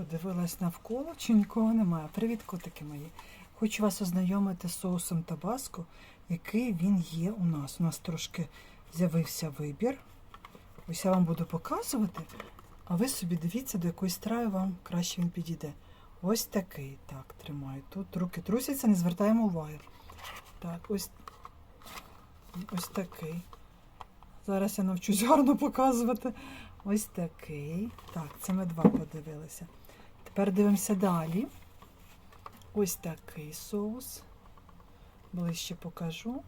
Подивилась навколо, чи нікого немає. Привіт, котики мої. Хочу вас ознайомити з соусом табаско, який він є у нас. У нас трошки з'явився вибір. Ось я вам буду показувати, а ви собі дивіться, до якої страви вам краще він підійде. Ось такий. Так, тримаю. Тут руки трусяться, не звертаємо уваги. Так, ось, ось такий. Зараз я навчусь гарно показувати. Ось такий. Так, це ми два подивилися. Тепер дивимося далі. Ось такий соус. Ближче покажу,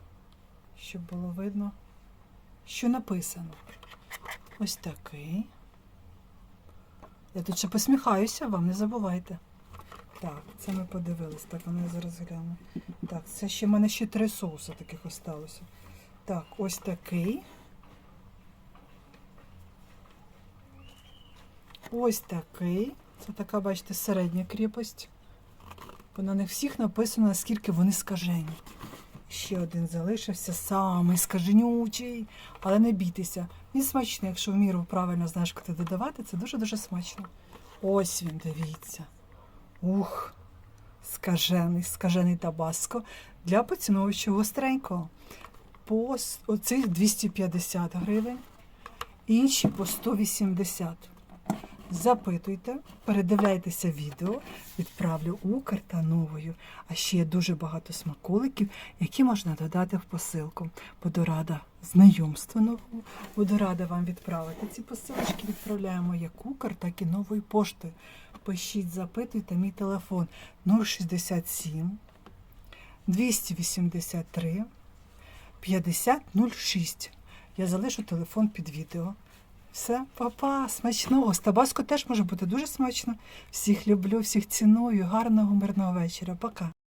щоб було видно, що написано. Ось такий. Я тут ще посміхаюся, вам не забувайте. Так, це ми подивились. Так, воно зараз гляну. Так, це ще в мене ще три соуси таких осталося. Так, ось такий. Ось такий. Це така, бачите, середня кріпость. Бо на них всіх написано, наскільки вони скажені. Ще один залишився, самий скаженючий, але не бійтеся. Він смачний, якщо в міру правильно знаєш, куди додавати, це дуже-дуже смачно. Ось він, дивіться. Ух, скажений, скажений табаско для поціновувача гостренького. По оцих 250 гривень, інші по 180. Запитуйте, передивляйтеся відео, відправлю Укр та новою. А ще є дуже багато смаколиків, які можна додати в посилку. Буду рада знайомству новому. Буду рада вам відправити ці посилочки. Відправляємо як Укр, так і новою поштою. Пишіть, запитуйте мій телефон 067 283 5006. Я залишу телефон під відео. Все, папа, смачного. З табаско теж може бути дуже смачно. Всіх люблю, всіх ціную. Гарного мирного вечора. Пока.